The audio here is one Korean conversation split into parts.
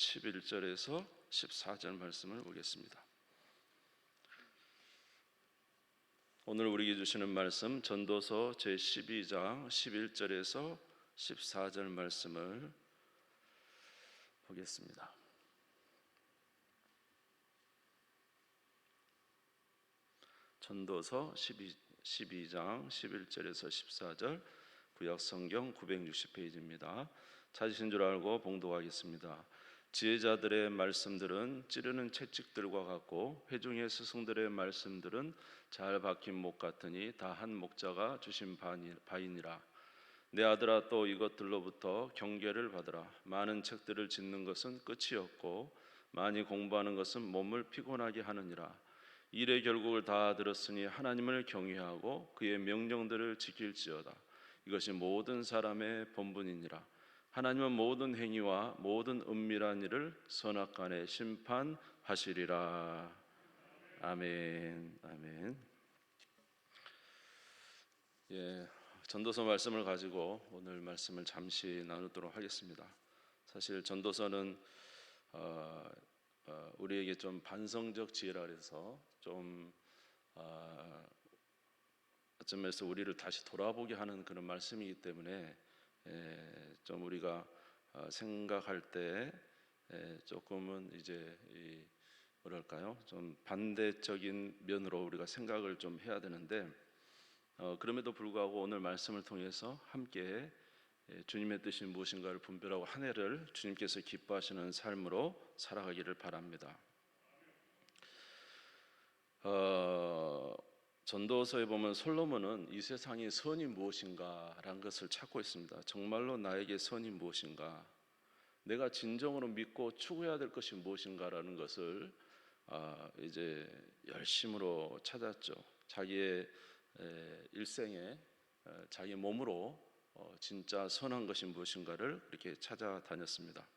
11절에서 14절 말씀을 보겠습니다. 오늘 우리에게 주시는 말씀 전도서 제 12장 11절에서 14절 말씀을 보겠습니다. 전도서 12, 12장 11절에서 14절 구약 성경 960페이지입니다. 찾으신 줄 알고 봉독하겠습니다. 지혜자들의 말씀들은 찌르는 채찍들과 같고 회중의 스승들의 말씀들은 잘 박힌 목 같으니 다 한 목자가 주신 바이니라. 내 아들아 또 이것들로부터 경계를 받으라. 많은 책들을 짓는 것은 끝이 없고 많이 공부하는 것은 몸을 피곤하게 하느니라. 일의 결국을 다 들었으니 하나님을 경외하고 그의 명령들을 지킬지어다. 이것이 모든 사람의 본분이니라. 하나님은 모든 행위와 모든 은밀한 일을 선악간에 심판하시리라. 아멘. 아멘. 예, 전도서 말씀을 가지고 오늘 말씀을 잠시 나누도록 하겠습니다. 사실 전도서는 어, 어, 우리에게 좀 반성적 지혜라 그래서 좀 어, 어떤 면에서 우리를 다시 돌아보게 하는 그런 말씀이기 때문에 에, 좀 우리가 어, 생각할 때 에, 조금은 이제 이, 뭐랄까요 좀 반대적인 면으로 우리가 생각을 좀 해야 되는데 어, 그럼에도 불구하고 오늘 말씀을 통해서 함께 에, 주님의 뜻이 무엇인가를 분별하고 한 해를 주님께서 기뻐하시는 삶으로 살아가기를 바랍니다. 어, 전도서에 보면 솔로몬은 이 세상의 선이 무엇인가라는 것을 찾고 있습니다. 정말로 나에게 선이 무엇인가? 내가 진정으로 믿고 추구해야 될 것이 무엇인가라는 것을 아, 이제 열심으로 찾았죠. 자기의 일생에 자기 몸으로 어, 진짜 선한 것이 무엇인가를 그렇게 찾아다녔습니다.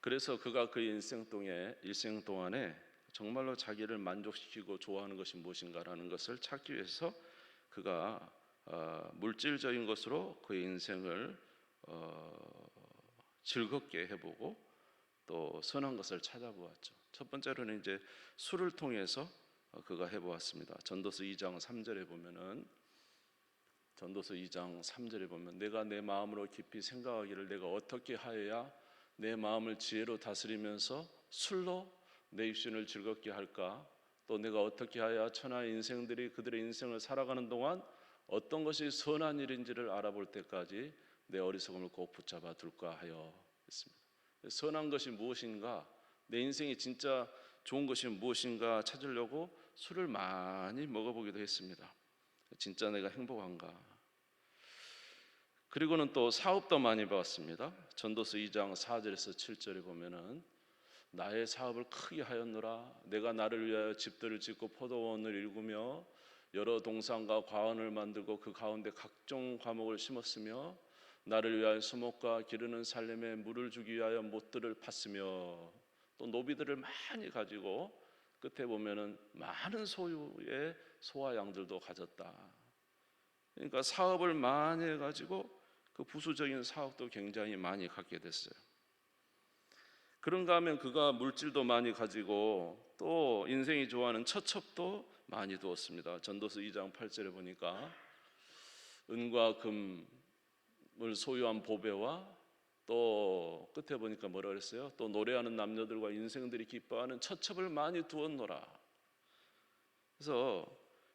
그래서 그가 그 인생 동에 일생 동안에 정말로 자기를 만족시키고 좋아하는 것이 무엇인가라는 것을 찾기 위해서 그가 어, 물질적인 것으로 그의 인생을 어, 즐겁게 해보고 또 선한 것을 찾아보았죠. 첫 번째로는 이제 술을 통해서 어, 그가 해보았습니다. 전도서 2장 3절에 보면은 전도서 2장 3절에 보면 내가 내 마음으로 깊이 생각하기를 내가 어떻게 하여야 내 마음을 지혜로 다스리면서 술로 내 입신을 즐겁게 할까? 또 내가 어떻게 하여 천하의 인생들이 그들의 인생을 살아가는 동안 어떤 것이 선한 일인지를 알아볼 때까지 내 어리석음을 꼭 붙잡아 둘까 하여 했습니다. 선한 것이 무엇인가? 내 인생이 진짜 좋은 것이 무엇인가 찾으려고 술을 많이 먹어보기도 했습니다. 진짜 내가 행복한가? 그리고는 또 사업도 많이 봤습니다. 전도서 2장 4절에서 7절에 보면은 나의 사업을 크게 하였노라 내가 나를 위하여 집들을 짓고 포도원을 일구며 여러 동산과 과원을 만들고 그 가운데 각종 과목을 심었으며 나를 위하여 수목과 기르는 살림에 물을 주기 위하여 못들을 팠으며 또 노비들을 많이 가지고 끝에 보면은 많은 소유의 소와 양들도 가졌다. 그러니까 사업을 많이 해가지고 그 부수적인 사업도 굉장히 많이 갖게 됐어요. 그런가 하면 그가 물질도 많이 가지고 또 인생이 좋아하는 처첩도 많이 두었습니다. 전도서 2장 8절에 보니까 은과 금을 소유한 보배와 또 끝에 보니까 뭐라 그랬어요? 또 노래하는 남녀들과 인생들이 기뻐하는 처첩을 많이 두었노라. 그래서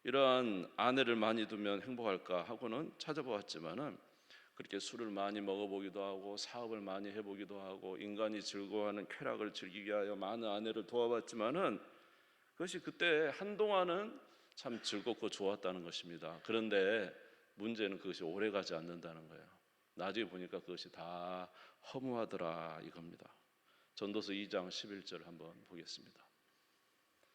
이러한 아내를 많이 두면 행복할까 하고는 찾아보았지만은 그렇게 술을 많이 먹어보기도 하고 사업을 많이 해보기도 하고 인간이 즐거워하는 쾌락을 즐기기 위하여 많은 아내를 도와봤지만은 그것이 그때 한동안은 참 즐겁고 좋았다는 것입니다. 그런데 문제는 그것이 오래가지 않는다는 거예요. 나중에 보니까 그것이 다 허무하더라 이겁니다. 전도서 2장 11절 한번 보겠습니다.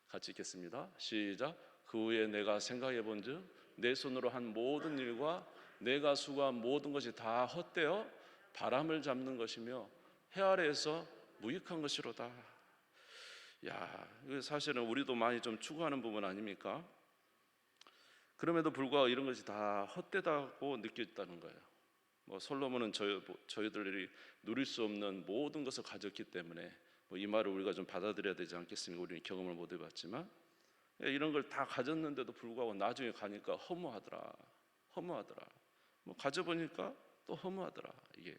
같이 읽겠습니다. 시작. 그 후에 내가 생각해 본즉 내 손으로 한 모든 일과 내가 수고한 모든 것이 다 헛되어 바람을 잡는 것이며 해 아래에서 무익한 것이로다. 야, 사실은 우리도 많이 좀 추구하는 부분 아닙니까? 그럼에도 불구하고 이런 것이 다 헛되다고 느껴졌다는 거예요. 뭐 솔로몬은 저희 저희들이 누릴 수 없는 모든 것을 가졌기 때문에 뭐 이 말을 우리가 좀 받아들여야 되지 않겠습니까? 우리는 경험을 못 해봤지만 예, 이런 걸 다 가졌는데도 불구하고 나중에 가니까 허무하더라, 허무하더라. 뭐 가져보니까 또 허무하더라 이게.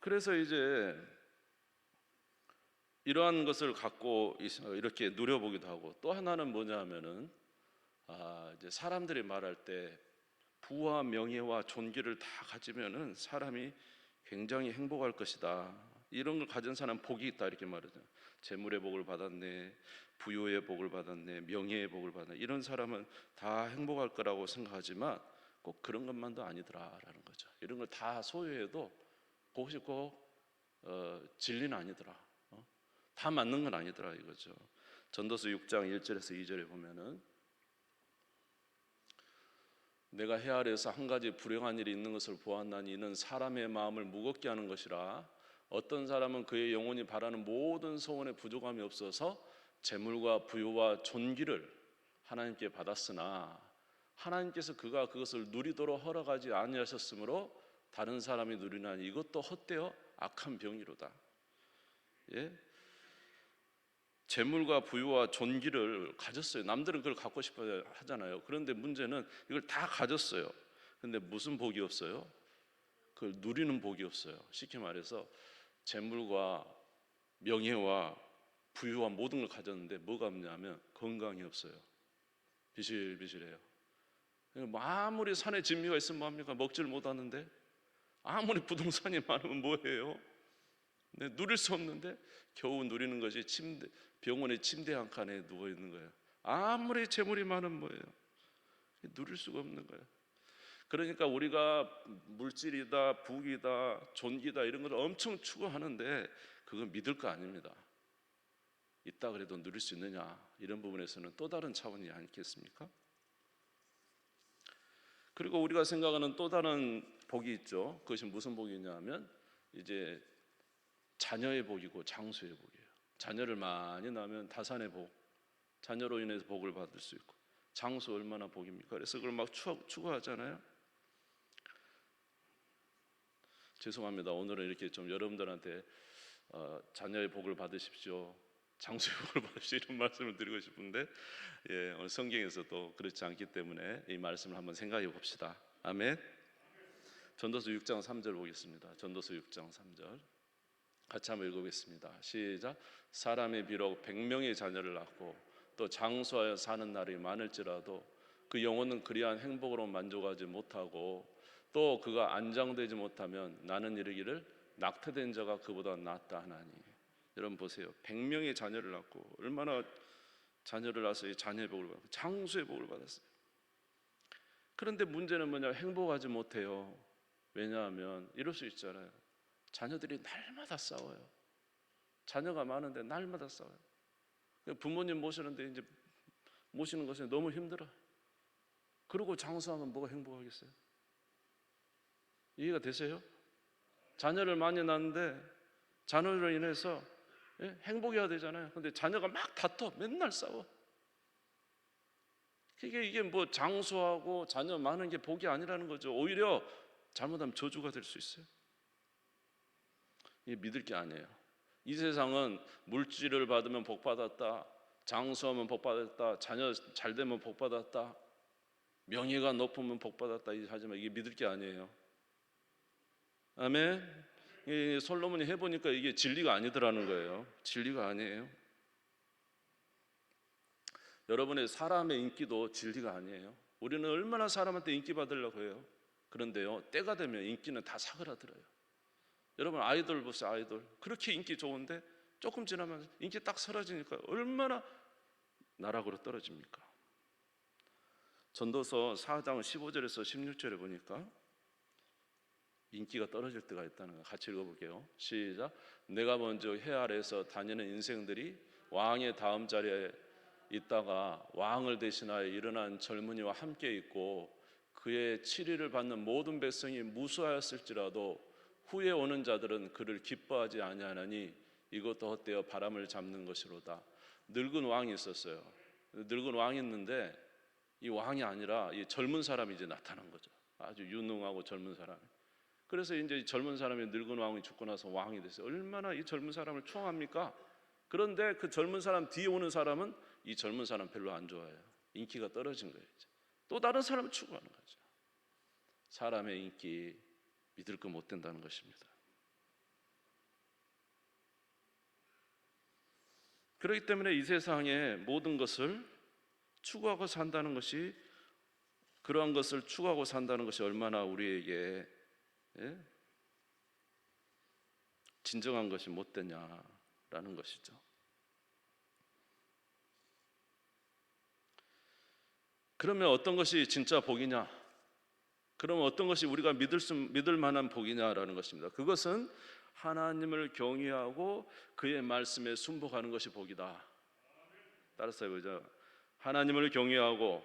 그래서 이제 이러한 것을 갖고 있- 이렇게 누려보기도 하고 또 하나는 뭐냐면은 아 이제 사람들이 말할 때 부와 명예와 존귀를 다 가지면은 사람이 굉장히 행복할 것이다. 이런 걸 가진 사람 복이 있다 이렇게 말하죠. 재물의 복을 받았네, 부유의 복을 받았네, 명예의 복을 받았네. 이런 사람은 다 행복할 거라고 생각하지만 꼭 그런 것만도 아니더라라는 거죠. 이런 걸 다 소유해도 그것이 꼭 어, 진리는 아니더라. 어? 다 맞는 건 아니더라 이거죠. 전도서 6장 1절에서 2절에 보면은 내가 해 아래에서 한 가지 불행한 일이 있는 것을 보았나니 이는 사람의 마음을 무겁게 하는 것이라 어떤 사람은 그의 영혼이 바라는 모든 소원에 부족함이 없어서 재물과 부유와 존귀를 하나님께 받았으나 하나님께서 그가 그것을 누리도록 허락하지 아니하셨으므로 다른 사람이 누리나니 이것도 헛되어 악한 병이로다. 예? 재물과 부유와 존귀를 가졌어요. 남들은 그걸 갖고 싶어 하잖아요. 그런데 문제는 이걸 다 가졌어요. 근데 무슨 복이 없어요? 그걸 누리는 복이 없어요. 쉽게 말해서 재물과 명예와 부유와 모든 걸 가졌는데 뭐가 없냐면 건강이 없어요. 비실비실해요. 뭐 아무리 산에 진미가 있으면 뭐합니까? 먹지를 못하는데 아무리 부동산이 많으면 뭐해요? 네, 누릴 수 없는데 겨우 누리는 것이 침대 병원의 침대 한 칸에 누워 있는 거예요. 아무리 재물이 많으면 뭐예요? 누릴 수가 없는 거예요. 그러니까 우리가 물질이다, 부귀다, 존귀다 이런 걸 엄청 추구하는데 그건 믿을 거 아닙니다. 있다 그래도 누릴 수 있느냐 이런 부분에서는 또 다른 차원이 아니겠습니까? 그리고 우리가 생각하는 또 다른 복이 있죠. 그것이 무슨 복이냐면 이제 자녀의 복이고 장수의 복이에요. 자녀를 많이 낳으면 다산의 복, 자녀로 인해서 복을 받을 수 있고 장수 얼마나 복입니까? 그래서 그걸 막 추구, 추구하잖아요. 죄송합니다. 오늘은 이렇게 좀 여러분들한테 어, 자녀의 복을 받으십시오. 장수의 복을 받으십시오. 이런 말씀을 드리고 싶은데 예, 오늘 성경에서도 그렇지 않기 때문에 이 말씀을 한번 생각해 봅시다. 아멘. 전도서 6장 3절 보겠습니다. 전도서 6장 3절. 같이 한번 읽어보겠습니다. 시작. 사람이 비록 백명의 자녀를 낳고 또 장수하여 사는 날이 많을지라도 그 영혼은 그리한 행복으로 만족하지 못하고 또 그가 안정되지 못하면 나는 이르기를 낙태된 자가 그보다 낫다 하나니. 여러분 보세요. 백명의 자녀를 낳고 얼마나 자녀를 낳아서 이 자녀의 복을 받고 장수의 복을 받았어요. 그런데 문제는 뭐냐? 행복하지 못해요. 왜냐하면 이럴 수 있잖아요. 자녀들이 날마다 싸워요. 자녀가 많은데 날마다 싸워요. 부모님 모시는데 이제 모시는 것이 너무 힘들어. 그리고 장수하면 뭐가 행복하겠어요? 이해가 되세요? 자녀를 많이 낳는데 자녀로 인해서 예? 행복해야 되잖아요. 근데 자녀가 막 다퉈 맨날 싸워. 이게 이게 뭐 장수하고 자녀 많은 게 복이 아니라는 거죠. 오히려 잘못하면 저주가 될 수 있어요. 이게 믿을 게 아니에요. 이 세상은 물질을 받으면 복 받았다. 장수하면 복 받았다. 자녀 잘 되면 복 받았다. 명예가 높으면 복 받았다. 하지만 이게 믿을 게 아니에요. 아멘. 이 솔로몬이 해보니까 이게 진리가 아니더라는 거예요. 진리가 아니에요. 여러분의 사람의 인기도 진리가 아니에요. 우리는 얼마나 사람한테 인기 받으려고 해요. 그런데요, 때가 되면 인기는 다 사그라들어요. 여러분 아이돌 보세요, 아이돌. 그렇게 인기 좋은데 조금 지나면 인기 딱 사라지니까 얼마나 나락으로 떨어집니까? 전도서 4장 15절에서 16절에 보니까 인기가 떨어질 때가 있다는 거 같이 읽어볼게요. 시작. 내가 먼저 해 아래에서 다니는 인생들이 왕의 다음 자리에 있다가 왕을 대신하여 일어난 젊은이와 함께 있고 그의 치리를 받는 모든 백성이 무수하였을지라도 후에 오는 자들은 그를 기뻐하지 아니하나니 이것도 헛되어 바람을 잡는 것이로다. 늙은 왕이 있었어요. 늙은 왕이 있는데 이 왕이 아니라 이 젊은 사람이 이제 나타난 거죠. 아주 유능하고 젊은 사람. 그래서 이제 이 젊은 사람이 늙은 왕이 죽고 나서 왕이 됐어요. 얼마나 이 젊은 사람을 추앙합니까? 그런데 그 젊은 사람 뒤에 오는 사람은 이 젊은 사람 별로 안 좋아해요. 인기가 떨어진 거예요. 이제. 또 다른 사람을 추구하는 거죠. 사람의 인기 믿을 거 못 된다는 것입니다. 그렇기 때문에 이 세상의 모든 것을 추구하고 산다는 것이 그러한 것을 추구하고 산다는 것이 얼마나 우리에게 예? 진정한 것이 못 되냐라는 것이죠. 그러면 어떤 것이 진짜 복이냐? 그러면 어떤 것이 우리가 믿을 수 믿을 만한 복이냐라는 것입니다. 그것은 하나님을 경외하고 그의 말씀에 순복하는 것이 복이다. 따라서 해보죠. 하나님을 경외하고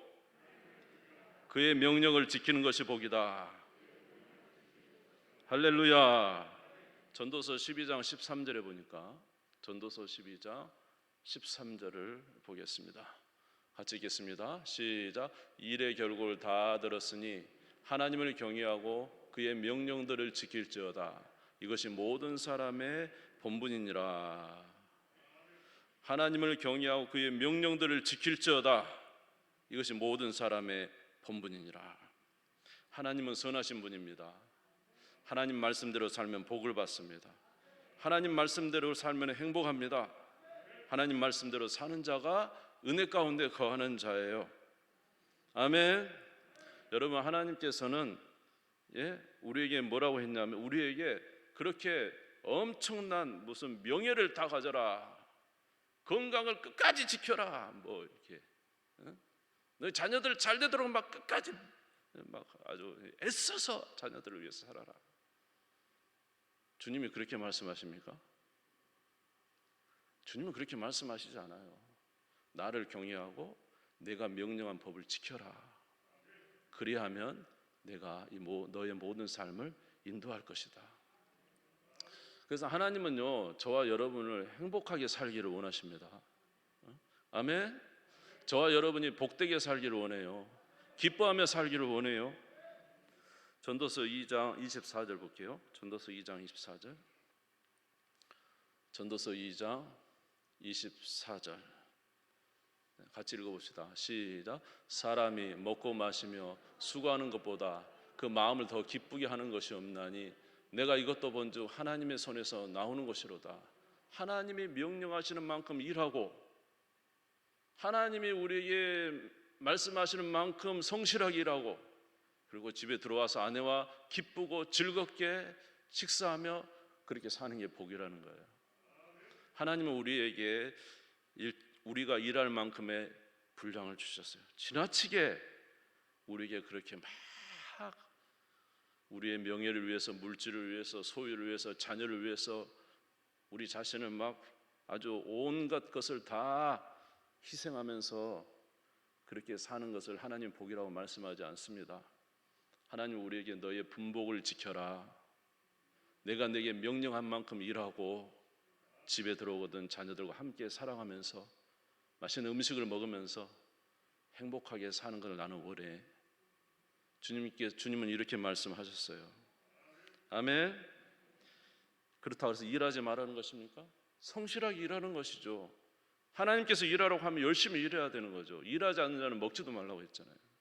그의 명령을 지키는 것이 복이다. 할렐루야. 전도서 12장 13절에 보니까 전도서 12장 13절을 보겠습니다. 같이 읽겠습니다. 시작. 일의 결국을 다 들었으니 하나님을 경외하고 그의 명령들을 지킬지어다. 이것이 모든 사람의 본분이니라. 하나님을 경외하고 그의 명령들을 지킬지어다. 이것이 모든 사람의 본분이니라. 하나님은 선하신 분입니다. 하나님 말씀대로 살면 복을 받습니다. 하나님 말씀대로 살면 행복합니다. 하나님 말씀대로 사는 자가 은혜 가운데 거하는 자예요. 아멘. 여러분 하나님께서는 예, 우리에게 뭐라고 했냐면 우리에게 그렇게 엄청난 무슨 명예를 다 가져라. 건강을 끝까지 지켜라. 뭐 이렇게. 어? 너희 자녀들 잘 되도록 막 끝까지 막 아주 애써서 자녀들을 위해서 살아라. 주님이 그렇게 말씀하십니까? 주님은 그렇게 말씀하시지 않아요. 나를 경외하고 내가 명령한 법을 지켜라. 그리하면 내가 너의 모든 삶을 인도할 것이다. 그래서 하나님은요 저와 여러분을 행복하게 살기를 원하십니다. 어? 아멘. 저와 여러분이 복되게 살기를 원해요. 기뻐하며 살기를 원해요. 전도서 2장 24절 볼게요. 전도서 2장 24절. 전도서 2장 24절. 같이 읽어봅시다. 시작. 사람이 먹고 마시며 수고하는 것보다 그 마음을 더 기쁘게 하는 것이 없나니 내가 이것도 본즉 하나님의 손에서 나오는 것이로다. 하나님이 명령하시는 만큼 일하고 하나님이 우리에게 말씀하시는 만큼 성실하게 일하고 그리고 집에 들어와서 아내와 기쁘고 즐겁게 식사하며 그렇게 사는 게 복이라는 거예요. 하나님은 우리에게 일, 우리가 일할 만큼의 분량을 주셨어요. 지나치게 우리에게 그렇게 막 우리의 명예를 위해서, 물질을 위해서, 소유를 위해서, 자녀를 위해서 우리 자신을 막 아주 온갖 것을 다 희생하면서 그렇게 사는 것을 하나님 복이라고 말씀하지 않습니다. 하나님 우리에게 너의 분복을 지켜라. 내가 내게 명령한 만큼 일하고 집에 들어오거든 자녀들과 함께 사랑하면서 맛있는 음식을 먹으면서 행복하게 사는 것을 나는 원해. 주님께 주님은 이렇게 말씀하셨어요. 아멘. 그렇다고 해서 일하지 말라는 것입니까? 성실하게 일하는 것이죠. 하나님께서 일하라고 하면 열심히 일해야 되는 거죠. 일하지 않는 자는 먹지도 말라고 했잖아요.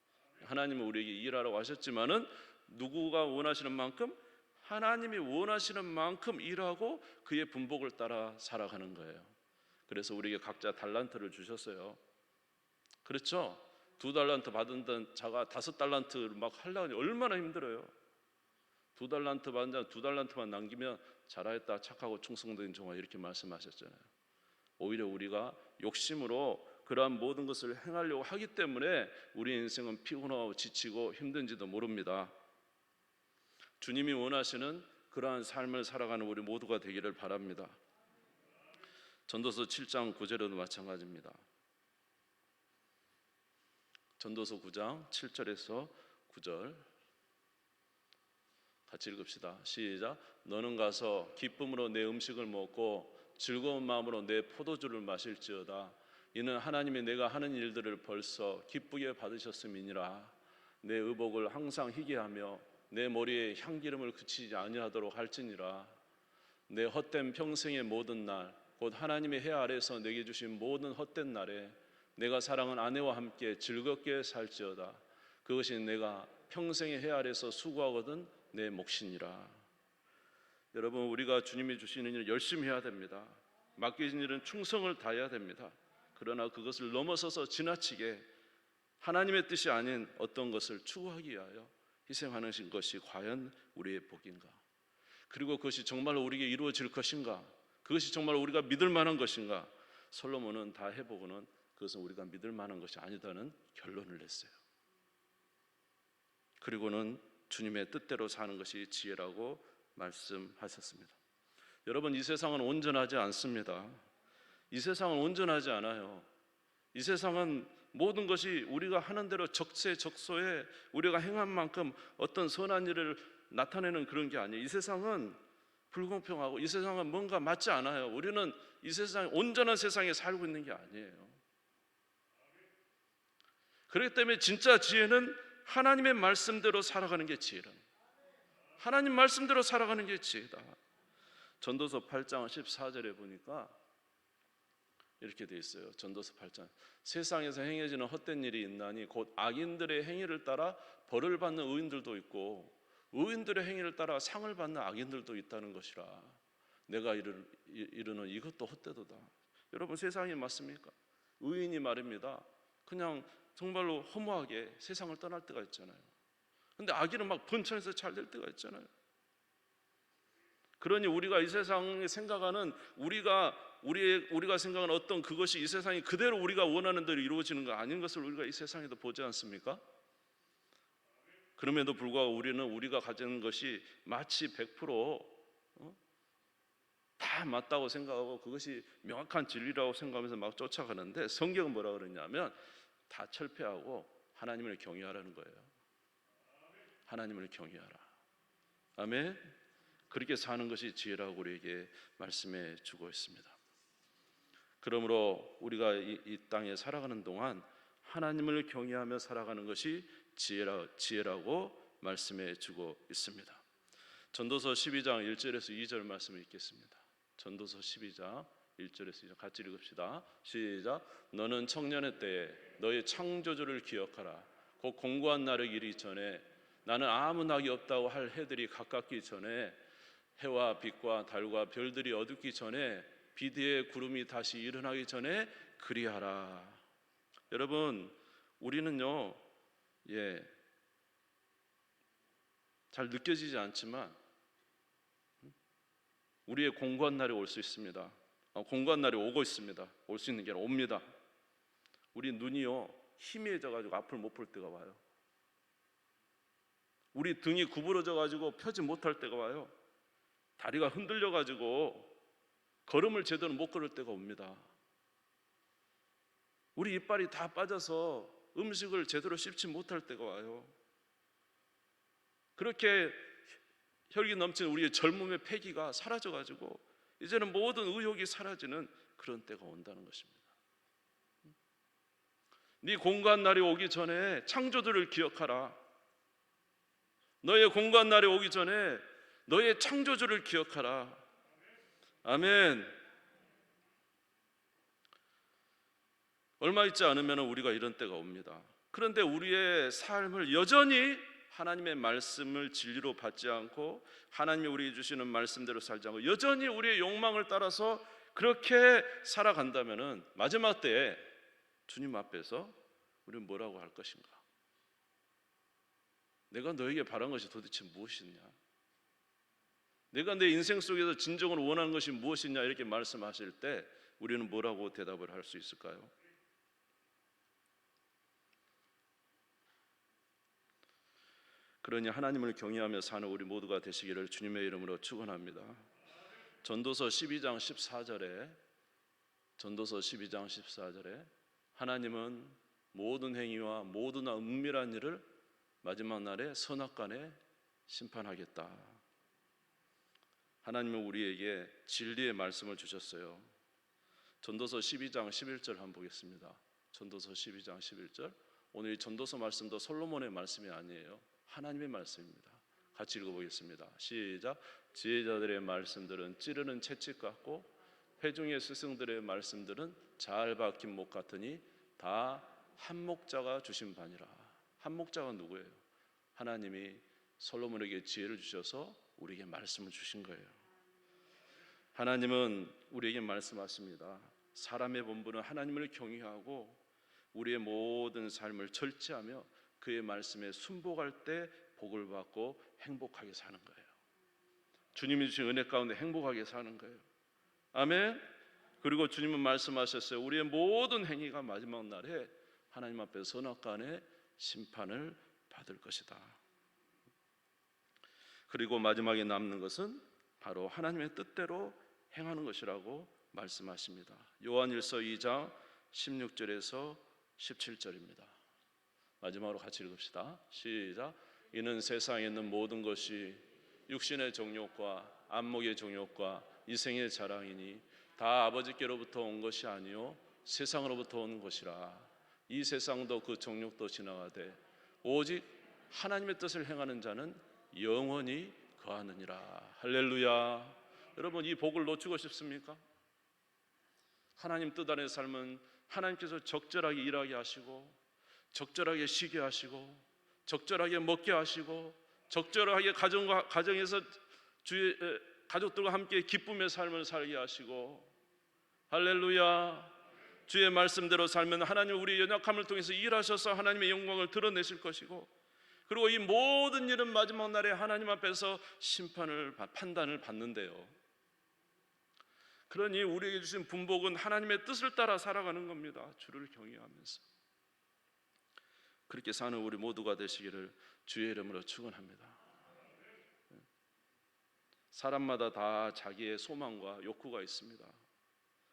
하나님은 우리에게 일하라고 하셨지만은 누구가 원하시는 만큼 하나님이 원하시는 만큼 일하고 그의 분복을 따라 살아가는 거예요. 그래서 우리에게 각자 달란트를 주셨어요. 그렇죠? 두 달란트 받은 자가 다섯 달란트를 막 하려니 얼마나 힘들어요. 두 달란트 받은 자두 달란트만 남기면 잘하였다 착하고 충성된 종아 이렇게 말씀하셨잖아요. 오히려 우리가 욕심으로 그러한 모든 것을 행하려고 하기 때문에 우리 인생은 피곤하고 지치고 힘든지도 모릅니다. 주님이 원하시는 그러한 삶을 살아가는 우리 모두가 되기를 바랍니다. 전도서 7장 9절에도 마찬가지입니다. 전도서 9장 7절에서 9절 같이 읽읍시다. 시작. 너는 가서 기쁨으로 내 음식을 먹고 즐거운 마음으로 내 포도주를 마실지어다. 이는 하나님이 내가 하는 일들을 벌써 기쁘게 받으셨음이니라. 내 의복을 항상 희게 하며 내 머리에 향기름을 그치지 아니하도록 할지니라. 내 헛된 평생의 모든 날 곧 하나님의 해 아래서 내게 주신 모든 헛된 날에 내가 사랑한 아내와 함께 즐겁게 살지어다. 그것이 내가 평생의 해 아래서 수고하거든 내 몫이니라. 여러분 우리가 주님이 주시는 일 열심히 해야 됩니다. 맡겨진 일은 충성을 다해야 됩니다 그러나 그것을 넘어서서 지나치게 하나님의 뜻이 아닌 어떤 것을 추구하기 위하여 희생하는 것이 과연 우리의 복인가? 그리고 그것이 정말로 우리에게 이루어질 것인가? 그것이 정말 우리가 믿을 만한 것인가? 솔로몬은 다 해보고는 그것은 우리가 믿을 만한 것이 아니다는 결론을 냈어요. 그리고는 주님의 뜻대로 사는 것이 지혜라고 말씀하셨습니다. 여러분 이 세상은 온전하지 않습니다. 이 세상은 온전하지 않아요. 이 세상은 모든 것이 우리가 하는 대로 적세적소에 우리가 행한 만큼 어떤 선한 일을 나타내는 그런 게 아니에요. 이 세상은 불공평하고 이 세상은 뭔가 맞지 않아요. 우리는 이 세상 온전한 세상에 살고 있는 게 아니에요. 그렇기 때문에 진짜 지혜는 하나님의 말씀대로 살아가는 게 지혜라. 하나님 말씀대로 살아가는 게 지혜다. 전도서 8장 14절에 보니까 이렇게 돼 있어요. 전도서 8장. 세상에서 행해지는 헛된 일이 있나니 곧 악인들의 행위를 따라 벌을 받는 의인들도 있고 의인들의 행위를 따라 상을 받는 악인들도 있다는 것이라. 내가 이르, 이르는 이것도 헛되도다. 여러분 세상이 맞습니까? 의인이 말입니다. 그냥 정말로 허무하게 세상을 떠날 때가 있잖아요. 근데 악인은 막 번창해서 잘 될 때가 있잖아요. 그러니 우리가 이 세상에 생각하는 우리가 우리 우리가 생각하는 어떤 그것이 이 세상이 그대로 우리가 원하는 대로 이루어지는 거 아닌 것을 우리가 이 세상에도 보지 않습니까? 그럼에도 불구하고 우리는 우리가 가진 것이 마치 100%다 어? 맞다고 생각하고 그것이 명확한 진리라고 생각하면서 막 쫓아가는데 성경은 뭐라 그러냐면 다 철폐하고 하나님을 경외하라는 거예요. 하나님을 경외하라. 아멘. 그렇게 사는 것이 지혜라고 우리에게 말씀해 주고 있습니다. 그러므로 우리가 이, 이 땅에 살아가는 동안 하나님을 경외하며 살아가는 것이 지혜라, 지혜라고 말씀해 주고 있습니다. 전도서 12장 1절에서 2절 말씀을 읽겠습니다. 전도서 12장 1절에서 2절 같이 읽읍시다. 시작. 너는 청년의 때에 너의 창조주를 기억하라. 곧 공고한 날을 이르기 전에 나는 아무 낙이 없다고 할 해들이 가깝기 전에 해와 빛과 달과 별들이 어둡기 전에 비디의 구름이 다시 일어나기 전에 그리하라. 여러분, 우리는요, 예, 잘 느껴지지 않지만 우리의 공고한 날이 올 수 있습니다. 어, 공고한 날이 오고 있습니다. 올 수 있는 게 아니라 옵니다. 우리 눈이요 희미해져 가지고 앞을 못 볼 때가 와요. 우리 등이 구부러져 가지고 펴지 못할 때가 와요. 다리가 흔들려 가지고 걸음을 제대로 못 걸을 때가 옵니다. 우리 이빨이 다 빠져서 음식을 제대로 씹지 못할 때가 와요. 그렇게 혈기 넘치는 우리의 젊음의 패기가 사라져 가지고 이제는 모든 의욕이 사라지는 그런 때가 온다는 것입니다. 네 공간 날이 오기 전에 창조들을 기억하라. 너의 공간 날이 오기 전에 너의 창조주를 기억하라. 아멘. 얼마 있지 않으면 우리가 이런 때가 옵니다. 그런데 우리의 삶을 여전히 하나님의 말씀을 진리로 받지 않고 하나님이 우리에게 주시는 말씀대로 살지 않고 여전히 우리의 욕망을 따라서 그렇게 살아간다면은 마지막 때에 주님 앞에서 우리는 뭐라고 할 것인가? 내가 너에게 바란 것이 도대체 무엇이냐? 내가 내 인생 속에서 진정으로 원하는 것이 무엇이냐 이렇게 말씀하실 때 우리는 뭐라고 대답을 할 수 있을까요? 그러니 하나님을 경외하며 사는 우리 모두가 되시기를 주님의 이름으로 축원합니다. 전도서 12장 14절에 전도서 12장 14절에 하나님은 모든 행위와 모든 은밀한 일을 마지막 날에 선악간에 심판하겠다. 하나님은 우리에게 진리의 말씀을 주셨어요. 전도서 12장 11절 한번 보겠습니다. 전도서 12장 11절. 오늘 이 전도서 말씀도 솔로몬의 말씀이 아니에요. 하나님의 말씀입니다. 같이 읽어보겠습니다. 시작. 지혜자들의 말씀들은 찌르는 채찍 같고 회중의 스승들의 말씀들은 잘 박힌 목 같으니 다 한 목자가 주신 바니라. 한 목자가 누구예요? 하나님이 솔로몬에게 지혜를 주셔서 우리에게 말씀을 주신 거예요. 하나님은 우리에게 말씀하십니다. 사람의 본분은 하나님을 경외하고 우리의 모든 삶을 절제하며 그의 말씀에 순복할 때 복을 받고 행복하게 사는 거예요. 주님이 주신 은혜 가운데 행복하게 사는 거예요. 아멘. 그리고 주님은 말씀하셨어요. 우리의 모든 행위가 마지막 날에 하나님 앞에 선악간의 심판을 받을 것이다. 그리고 마지막에 남는 것은 바로 하나님의 뜻대로 행하는 것이라고 말씀하십니다. 요한일서 2장 16절에서 17절입니다. 마지막으로 같이 읽읍시다. 시작. 이는 세상에 있는 모든 것이 육신의 정욕과 안목의 정욕과 이생의 자랑이니 다 아버지께로부터 온 것이 아니요 세상으로부터 온 것이라. 이 세상도 그 정욕도 지나가되 오직 하나님의 뜻을 행하는 자는 영원히 거하느니라. 할렐루야. 여러분 이 복을 놓치고 싶습니까? 하나님 뜻 안의 삶은 하나님께서 적절하게 일하게 하시고 적절하게 쉬게 하시고 적절하게 먹게 하시고 적절하게 가정과 가정에서 주의 에, 가족들과 함께 기쁨의 삶을 살게 하시고 할렐루야 주의 말씀대로 살면 하나님 우리 연약함을 통해서 일하셔서 하나님의 영광을 드러내실 것이고 그리고 이 모든 일은 마지막 날에 하나님 앞에서 심판을 받- 판단을 받는데요. 그러니 우리에게 주신 분복은 하나님의 뜻을 따라 살아가는 겁니다. 주를 경외하면서 그렇게 사는 우리 모두가 되시기를 주의 이름으로 축원합니다. 사람마다 다 자기의 소망과 욕구가 있습니다.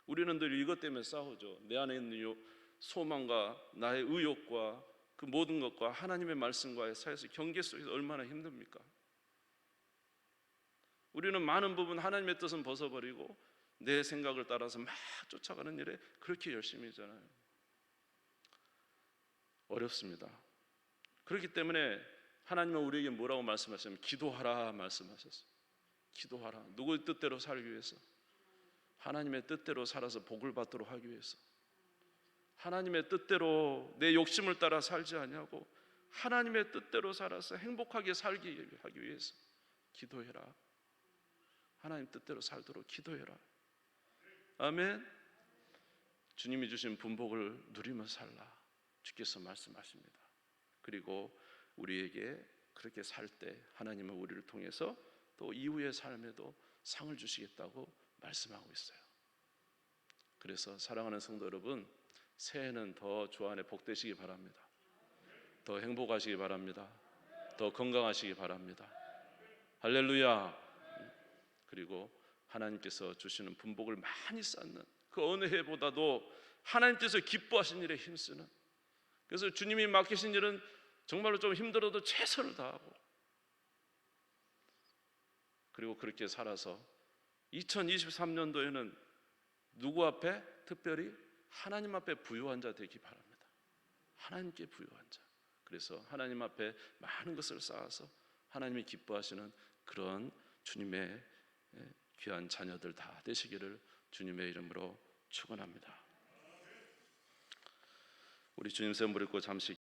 우리는 늘 이것 때문에 싸우죠. 내 안에 있는 요 소망과 나의 의욕과 그 모든 것과 하나님의 말씀과의 사이에서 경계 속에서 얼마나 힘듭니까? 우리는 많은 부분 하나님의 뜻은 벗어버리고 내 생각을 따라서 막 쫓아가는 일에 그렇게 열심히잖아요. 어렵습니다. 그렇기 때문에 하나님은 우리에게 뭐라고 말씀하셨냐면 기도하라 말씀하셨어요. 기도하라. 누구의 뜻대로 살기 위해서 하나님의 뜻대로 살아서 복을 받도록 하기 위해서 하나님의 뜻대로 내 욕심을 따라 살지 아니하고 하나님의 뜻대로 살아서 행복하게 살기 하기 위해서 기도해라. 하나님 뜻대로 살도록 기도해라. 아멘. 주님이 주신 분복을 누리며 살라. 주께서 말씀하십니다. 그리고 우리에게 그렇게 살 때 하나님은 우리를 통해서 또 이후의 삶에도 상을 주시겠다고 말씀하고 있어요. 그래서 사랑하는 성도 여러분, 새해는 더 주 안에 복되시기 바랍니다. 더 행복하시기 바랍니다. 더 건강하시기 바랍니다. 할렐루야. 그리고 하나님께서 주시는 분복을 많이 쌓는 그 어느 해보다도 하나님께서 기뻐하신 일에 힘쓰는 그래서 주님이 맡기신 일은 정말로 좀 힘들어도 최선을 다하고 그리고 그렇게 살아서 2023년도에는 누구 앞에 특별히 하나님 앞에 부유한 자 되기 바랍니다. 하나님께 부유한 자. 그래서 하나님 앞에 많은 것을 쌓아서 하나님이 기뻐하시는 그런 주님의 귀한 자녀들 다 되시기를 주님의 이름으로 축원합니다. 우리 주님 샘 부리고 잠시